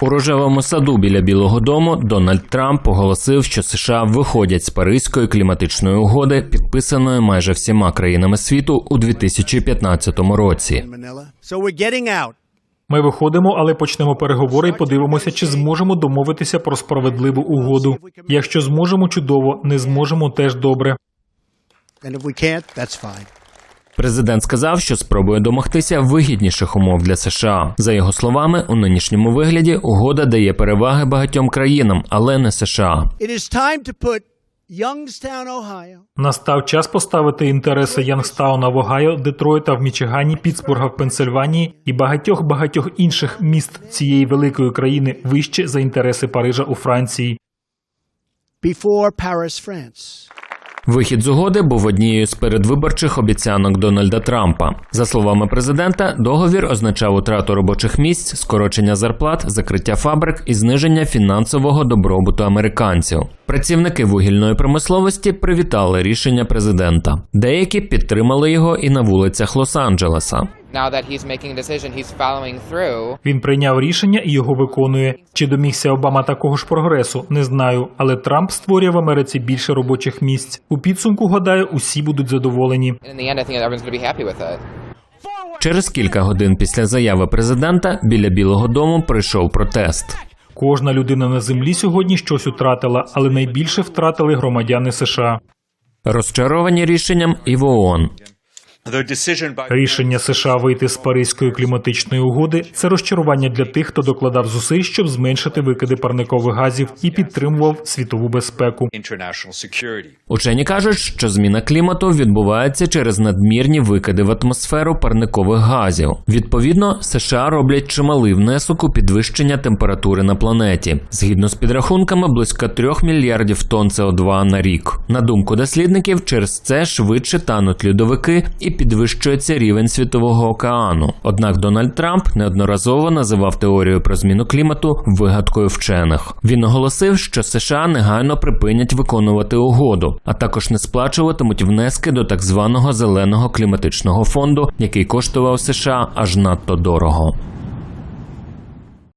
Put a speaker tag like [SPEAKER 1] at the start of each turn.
[SPEAKER 1] У рожевому саду біля Білого Дому Дональд Трамп оголосив, що США виходять з Паризької кліматичної угоди, підписаної майже всіма країнами світу у 2015 році.
[SPEAKER 2] Ми виходимо, але почнемо переговори і подивимося, чи зможемо домовитися про справедливу угоду. Якщо зможемо, чудово, не зможемо теж добре.
[SPEAKER 3] And if we can't, that's fine.
[SPEAKER 1] Президент сказав, що спробує домогтися вигідніших умов для США. За його словами, у нинішньому вигляді угода дає переваги багатьом країнам, але не США.
[SPEAKER 2] Настав час поставити інтереси Янгстауна в Огайо, Детройта в Мічигані, Пітсбурга в Пенсильванії і багатьох багатьох інших міст цієї великої країни вище за інтереси Парижа у Франції.
[SPEAKER 3] before Paris, France.
[SPEAKER 1] Вихід з угоди був однією з передвиборчих обіцянок Дональда Трампа. За словами президента, договір означав утрату робочих місць, скорочення зарплат, закриття фабрик і зниження фінансового добробуту американців. Працівники вугільної промисловості привітали рішення президента. Деякі підтримали його і на вулицях Лос-Анджелеса.
[SPEAKER 4] Now that he's making a decision, he's following through.
[SPEAKER 2] Він прийняв рішення і його виконує. Чи домігся Обама такого ж прогресу? Не знаю. Але Трамп створює в Америці більше робочих місць. У підсумку гадаю, усі будуть задоволені.
[SPEAKER 1] Через кілька годин після заяви президента біля Білого Дому прийшов протест.
[SPEAKER 2] Кожна людина на землі сьогодні щось втратила, але найбільше втратили громадяни США.
[SPEAKER 1] Розчаровані рішенням і в ООН.
[SPEAKER 2] Рішення США вийти з Паризької кліматичної угоди це розчарування для тих, хто докладав зусиль, щоб зменшити викиди парникових газів і підтримував світову безпеку.
[SPEAKER 1] Учені кажуть, що зміна клімату відбувається через надмірні викиди в атмосферу парникових газів. Відповідно, США роблять чималий внесок у підвищення температури на планеті. Згідно з підрахунками, близько 3 мільярдів тонн СО2 на рік. На думку дослідників, через це швидше тануть льодовики і підвищується рівень світового океану. Однак Дональд Трамп неодноразово називав теорію про зміну клімату вигадкою вчених. Він оголосив, що США негайно припинять виконувати угоду, а також не сплачуватимуть внески до так званого зеленого кліматичного фонду, який коштував США аж надто дорого.